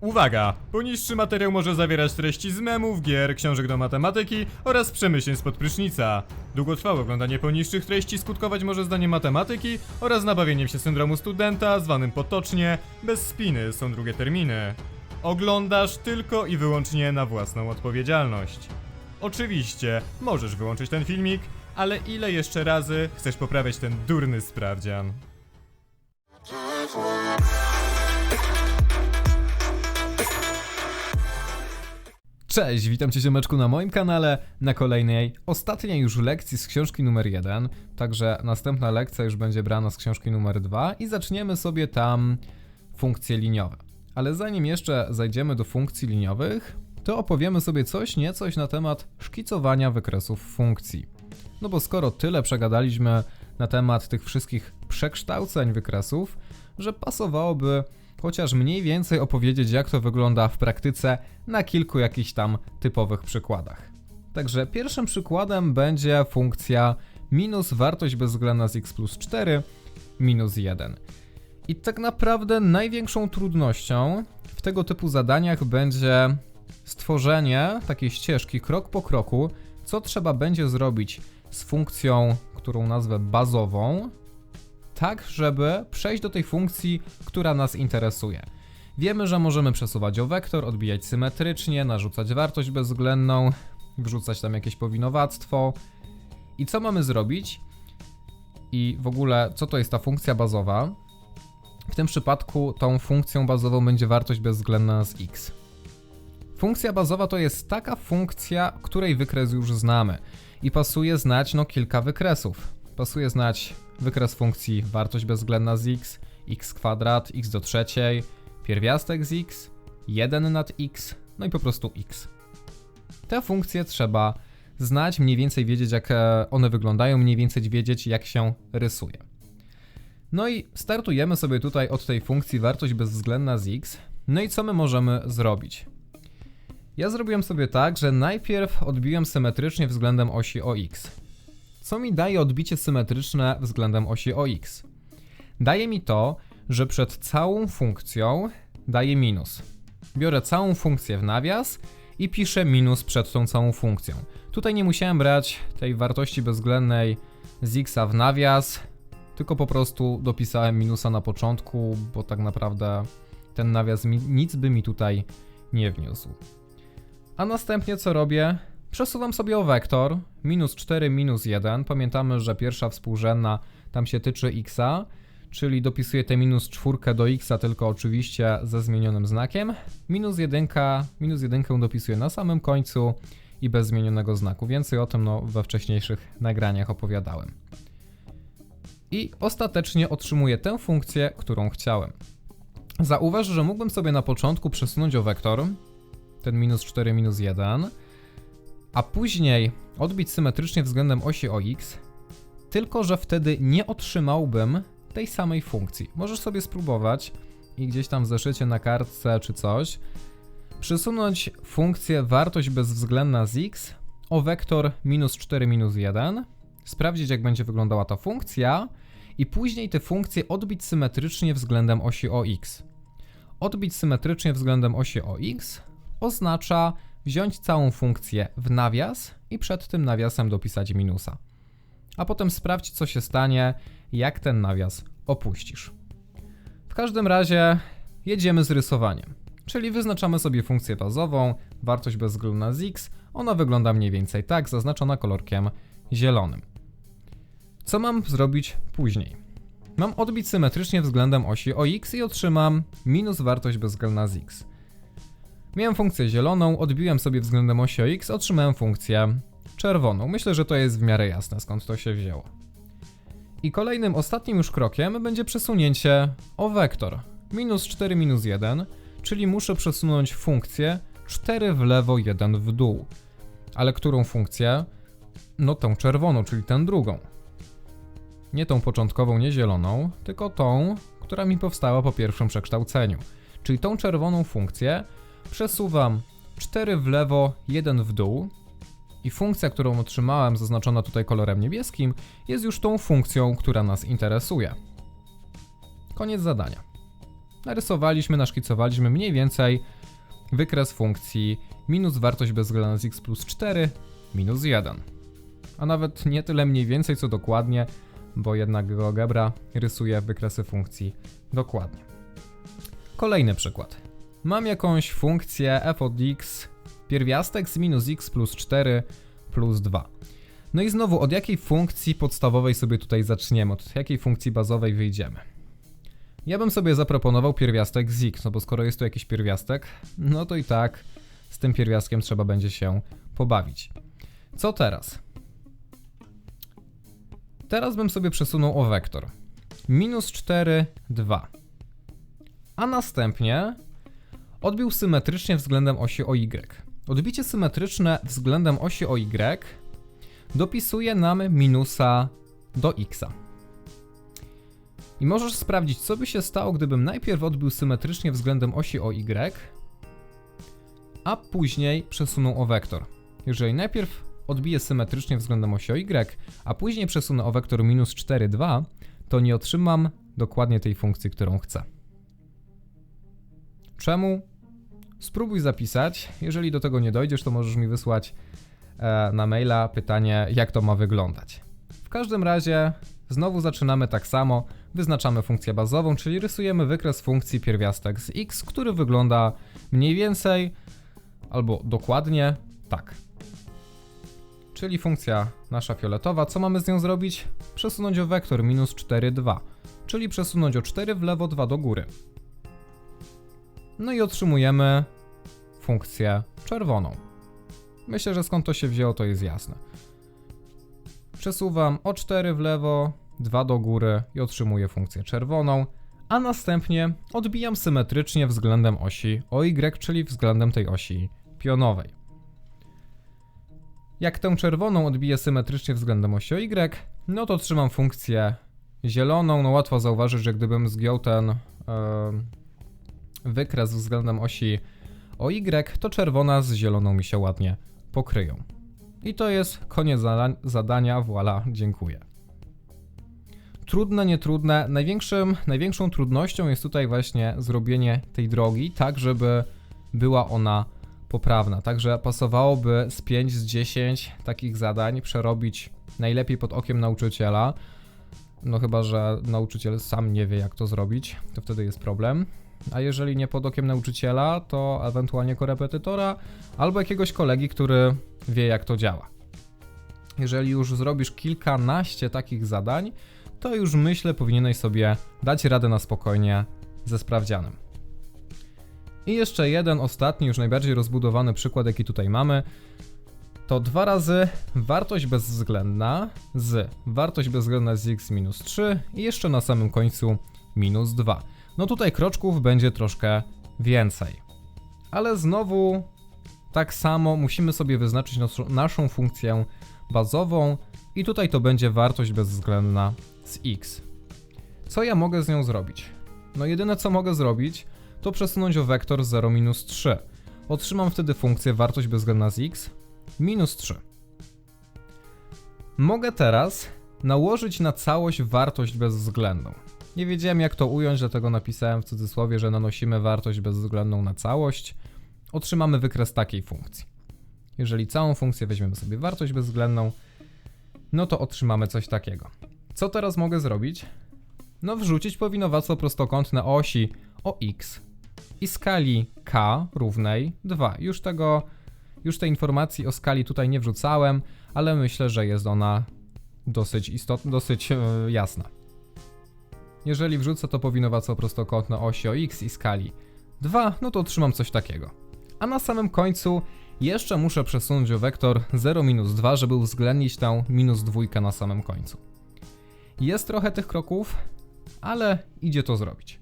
Uwaga! Poniższy materiał może zawierać treści z memów, gier, książek do matematyki oraz przemyśleń spod prysznica. Długotrwałe oglądanie poniższych treści skutkować może zdaniem matematyki oraz nabawieniem się syndromu studenta, zwanym potocznie bez spiny są drugie terminy. Oglądasz tylko i wyłącznie na własną odpowiedzialność. Oczywiście, możesz wyłączyć ten filmik, ale ile jeszcze razy chcesz poprawiać ten durny sprawdzian? Cześć, witam cię ziomeczku na moim kanale, na kolejnej, ostatniej już lekcji z książki numer 1, także następna lekcja już będzie brana z książki numer 2 i zaczniemy sobie tam funkcje liniowe. Ale zanim jeszcze zajdziemy do funkcji liniowych, to opowiemy sobie coś niecoś na temat szkicowania wykresów funkcji. No bo skoro tyle przegadaliśmy na temat tych wszystkich przekształceń wykresów, że pasowałoby chociaż mniej więcej opowiedzieć, jak to wygląda w praktyce na kilku jakichś tam typowych przykładach. Także pierwszym przykładem będzie funkcja minus wartość bezwzględna z x plus 4 minus 1. I tak naprawdę największą trudnością w tego typu zadaniach będzie stworzenie takiej ścieżki krok po kroku, co trzeba będzie zrobić z funkcją, którą nazwę bazową, tak żeby przejść do tej funkcji, która nas interesuje. Wiemy, że możemy przesuwać o wektor, odbijać symetrycznie, narzucać wartość bezwzględną, wrzucać tam jakieś powinowactwo. I co mamy zrobić? I w ogóle, co to jest ta funkcja bazowa? W tym przypadku tą funkcją bazową będzie wartość bezwzględna z x. Funkcja bazowa to jest taka funkcja, której wykres już znamy i pasuje znać no kilka wykresów. Pasuje znać wykres funkcji wartość bezwzględna z x, x kwadrat, x do trzeciej, pierwiastek z x, 1 nad x, no i po prostu x. Te funkcje trzeba znać, mniej więcej wiedzieć jak e, one wyglądają, mniej więcej wiedzieć jak się rysuje. No i startujemy sobie tutaj od tej funkcji wartość bezwzględna z x. No i co my możemy zrobić? Ja zrobiłem sobie tak, że najpierw odbiłem symetrycznie względem osi OX. Co mi daje odbicie symetryczne względem osi OX? Daje mi to, że przed całą funkcją daję minus. Biorę całą funkcję w nawias i piszę minus przed tą całą funkcją. Tutaj nie musiałem brać tej wartości bezwzględnej z x w nawias, tylko po prostu dopisałem minusa na początku, bo tak naprawdę ten nawias mi, nic by mi tutaj nie wniósł. A następnie co robię? Przesuwam sobie o wektor, minus 4, minus 1. Pamiętamy, że pierwsza współrzędna tam się tyczy x, czyli dopisuję tę minus 4 do x, tylko oczywiście ze zmienionym znakiem. Minus 1, minus 1 dopisuję na samym końcu i bez zmienionego znaku. Więcej o tym no, we wcześniejszych nagraniach opowiadałem. I ostatecznie otrzymuję tę funkcję, którą chciałem. Zauważ, że mógłbym sobie na początku przesunąć o wektor, ten minus 4, minus 1, a później odbić symetrycznie względem osi OX, tylko że wtedy nie otrzymałbym tej samej funkcji. Możesz sobie spróbować i gdzieś tam w zeszycie na kartce czy coś przesunąć funkcję wartość bezwzględna z x o wektor minus 4 minus 1, sprawdzić jak będzie wyglądała ta funkcja i później tę funkcję odbić symetrycznie względem osi OX. Odbić symetrycznie względem osi OX oznacza wziąć całą funkcję w nawias i przed tym nawiasem dopisać minusa. A potem sprawdź, co się stanie, jak ten nawias opuścisz. W każdym razie jedziemy z rysowaniem. Czyli wyznaczamy sobie funkcję bazową, wartość bezwzględna z x, ona wygląda mniej więcej tak, zaznaczona kolorkiem zielonym. Co mam zrobić później? Mam odbić symetrycznie względem osi OX i otrzymam minus wartość bezwzględna z x. Miałem funkcję zieloną, odbiłem sobie względem osi x, otrzymałem funkcję czerwoną. Myślę, że to jest w miarę jasne, skąd to się wzięło. I kolejnym, ostatnim już krokiem będzie przesunięcie o wektor. Minus 4, minus 1, czyli muszę przesunąć funkcję 4 w lewo, 1 w dół. Ale którą funkcję? No tą czerwoną, czyli tę drugą. Nie tą początkową, nie zieloną, tylko tą, która mi powstała po pierwszym przekształceniu. Czyli tą czerwoną funkcję przesuwam 4 w lewo, 1 w dół i funkcja, którą otrzymałem, zaznaczona tutaj kolorem niebieskim, jest już tą funkcją, która nas interesuje. Koniec zadania. narysowaliśmy, naszkicowaliśmy mniej więcej wykres funkcji minus wartość bezwzględna z x plus 4 minus 1. A nawet nie tyle mniej więcej, co dokładnie, bo jednak GeoGebra rysuje wykresy funkcji dokładnie. Kolejny przykład. Mam jakąś funkcję f od x pierwiastek z minus x plus 4 plus 2. No i znowu, od jakiej funkcji podstawowej sobie tutaj zaczniemy? Od jakiej funkcji bazowej wyjdziemy? Ja bym sobie zaproponował pierwiastek z x, no bo skoro jest tu jakiś pierwiastek, no to i tak z tym pierwiastkiem trzeba będzie się pobawić. Co teraz? Teraz bym sobie przesunął o wektor. Minus 4, 2. A następnie odbił symetrycznie względem osi OY. Odbicie symetryczne względem osi OY dopisuje nam minusa do x. I możesz sprawdzić, co by się stało, gdybym najpierw odbił symetrycznie względem osi OY, a później przesunął o wektor. Jeżeli najpierw odbiję symetrycznie względem osi OY, a później przesunę o wektor minus 4, 2, to nie otrzymam dokładnie tej funkcji, którą chcę. Czemu? Spróbuj zapisać. Jeżeli do tego nie dojdziesz, to możesz mi wysłać e, na maila pytanie, jak to ma wyglądać. W każdym razie, znowu zaczynamy tak samo. Wyznaczamy funkcję bazową, czyli rysujemy wykres funkcji pierwiastek z x, który wygląda mniej więcej albo dokładnie tak. Czyli funkcja nasza fioletowa, co mamy z nią zrobić? Przesunąć o wektor minus 4, 2, czyli przesunąć o 4 w lewo, 2 do góry. No i otrzymujemy funkcję czerwoną. Myślę, że skąd to się wzięło, to jest jasne. Przesuwam o 4 w lewo, 2 do góry i otrzymuję funkcję czerwoną, a następnie odbijam symetrycznie względem osi OY, czyli względem tej osi pionowej. Jak tę czerwoną odbiję symetrycznie względem osi OY, no to otrzymam funkcję zieloną. No łatwo zauważyć, że gdybym zgiął ten yy, wykres względem osi OY, to czerwona z zieloną mi się ładnie pokryją. I to jest koniec zada zadania, voila, dziękuję. Trudne, nietrudne. Największym, największą trudnością jest tutaj właśnie zrobienie tej drogi tak, żeby była ona poprawna. Także pasowałoby z 5 z 10 takich zadań przerobić najlepiej pod okiem nauczyciela. No chyba, że nauczyciel sam nie wie jak to zrobić, to wtedy jest problem. A jeżeli nie pod okiem nauczyciela, to ewentualnie korepetytora albo jakiegoś kolegi, który wie jak to działa. Jeżeli już zrobisz kilkanaście takich zadań, to już myślę powinieneś sobie dać radę na spokojnie ze sprawdzianem. I jeszcze jeden ostatni, już najbardziej rozbudowany przykład, jaki tutaj mamy. To dwa razy wartość bezwzględna z wartość bezwzględna z x minus 3 i jeszcze na samym końcu minus 2. No tutaj kroczków będzie troszkę więcej. Ale znowu tak samo musimy sobie wyznaczyć naszą funkcję bazową i tutaj to będzie wartość bezwzględna z x. Co ja mogę z nią zrobić? No jedyne co mogę zrobić, to przesunąć o wektor 0 minus 3. Otrzymam wtedy funkcję wartość bezwzględna z x minus 3. Mogę teraz nałożyć na całość wartość bezwzględną. Nie wiedziałem jak to ująć, dlatego napisałem w cudzysłowie, że nanosimy wartość bezwzględną na całość. Otrzymamy wykres takiej funkcji. Jeżeli całą funkcję weźmiemy sobie wartość bezwzględną, no to otrzymamy coś takiego. Co teraz mogę zrobić? No wrzucić powinowactwo prostokątne osi o x i skali k równej 2. Już tego, już tej informacji o skali tutaj nie wrzucałem, ale myślę, że jest ona dosyć istotna, dosyć yy, jasna. Jeżeli wrzucę to powinowactwo prostokątne osi o x i skali 2, no to otrzymam coś takiego. A na samym końcu jeszcze muszę przesunąć o wektor 0 minus 2, żeby uwzględnić tę minus dwójkę na samym końcu. Jest trochę tych kroków, ale idzie to zrobić.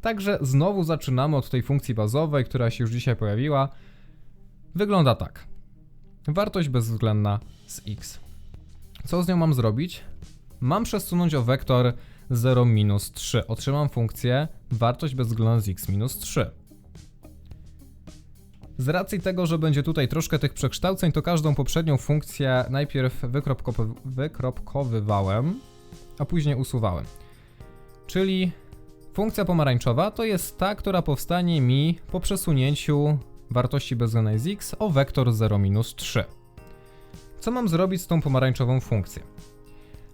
Także znowu zaczynamy od tej funkcji bazowej, która się już dzisiaj pojawiła. Wygląda tak. Wartość bezwzględna z x. Co z nią mam zrobić? Mam przesunąć o wektor 0 minus 3. Otrzymam funkcję wartość bezwzględna z x minus 3. Z racji tego, że będzie tutaj troszkę tych przekształceń, to każdą poprzednią funkcję najpierw wykropkowywałem, a później usuwałem. Czyli Funkcja pomarańczowa to jest ta, która powstanie mi po przesunięciu wartości bezwzględnej z x o wektor 0-3. Co mam zrobić z tą pomarańczową funkcją?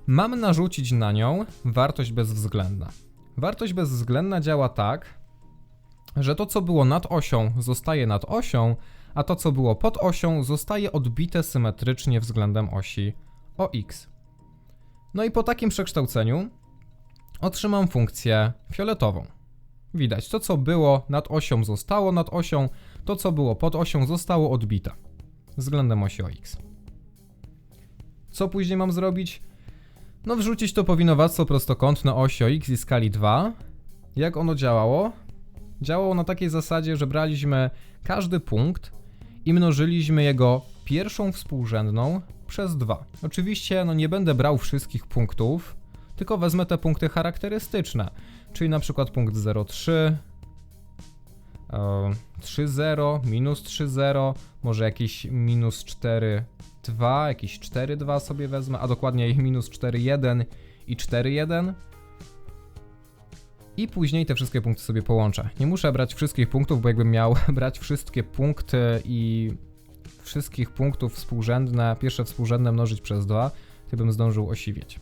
Mam narzucić na nią wartość bezwzględna. Wartość bezwzględna działa tak, że to co było nad osią zostaje nad osią, a to co było pod osią zostaje odbite symetrycznie względem osi o x. No i po takim przekształceniu otrzymam funkcję fioletową. Widać, to co było nad osią zostało nad osią, to co było pod osią zostało odbite względem osi o x. Co później mam zrobić? No wrzucić to powinowactwo prostokątne osi o x i skali 2. Jak ono działało? Działało na takiej zasadzie, że braliśmy każdy punkt i mnożyliśmy jego pierwszą współrzędną przez 2. Oczywiście no nie będę brał wszystkich punktów, tylko wezmę te punkty charakterystyczne, czyli na przykład punkt 0,3, e, 3,0, minus 3,0, może jakiś minus 4,2, jakiś 4,2 sobie wezmę, a dokładniej minus 4,1 i 4,1 i później te wszystkie punkty sobie połączę. Nie muszę brać wszystkich punktów, bo jakbym miał brać wszystkie punkty i wszystkich punktów współrzędne, pierwsze współrzędne mnożyć przez 2, to bym zdążył osiwieć.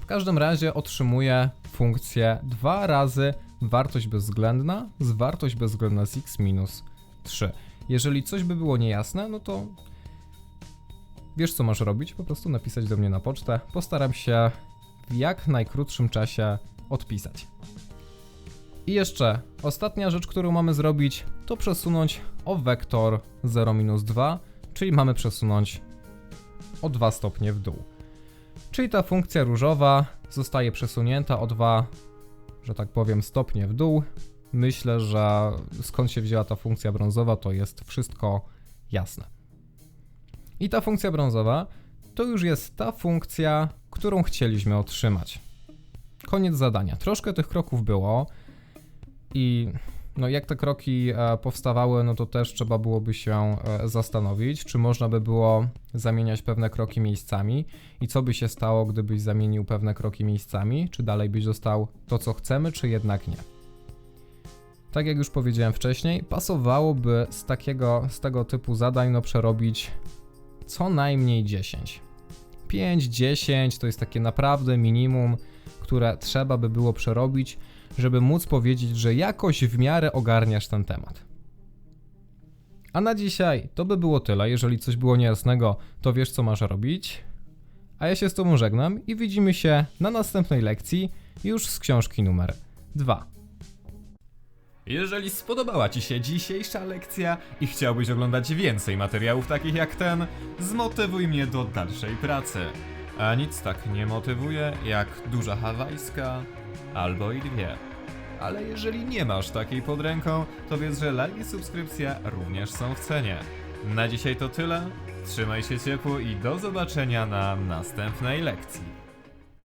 W każdym razie otrzymuję funkcję 2 razy wartość bezwzględna z wartość bezwzględna z x minus 3. Jeżeli coś by było niejasne, no to wiesz co masz robić, po prostu napisać do mnie na pocztę. Postaram się w jak najkrótszym czasie odpisać. I jeszcze ostatnia rzecz, którą mamy zrobić, to przesunąć o wektor 0-2, czyli mamy przesunąć o 2 stopnie w dół. Czyli ta funkcja różowa zostaje przesunięta o 2, że tak powiem, stopnie w dół. Myślę, że skąd się wzięła ta funkcja brązowa, to jest wszystko jasne. I ta funkcja brązowa to już jest ta funkcja, którą chcieliśmy otrzymać. Koniec zadania. Troszkę tych kroków było i no jak te kroki e, powstawały, no to też trzeba byłoby się e, zastanowić, czy można by było zamieniać pewne kroki miejscami i co by się stało, gdybyś zamienił pewne kroki miejscami, czy dalej byś dostał to, co chcemy, czy jednak nie. Tak jak już powiedziałem wcześniej, pasowałoby z takiego, z tego typu zadań no przerobić co najmniej 10. 5, 10 to jest takie naprawdę minimum, które trzeba by było przerobić, żeby móc powiedzieć, że jakoś w miarę ogarniasz ten temat. A na dzisiaj to by było tyle. Jeżeli coś było niejasnego, to wiesz co masz robić. A ja się z Tobą żegnam i widzimy się na następnej lekcji już z książki numer 2. Jeżeli spodobała Ci się dzisiejsza lekcja i chciałbyś oglądać więcej materiałów takich jak ten, zmotywuj mnie do dalszej pracy. A nic tak nie motywuje jak duża hawajska albo i dwie. Ale jeżeli nie masz takiej pod ręką, to wiedz, że like i subskrypcja również są w cenie. Na dzisiaj to tyle. Trzymaj się ciepło i do zobaczenia na następnej lekcji.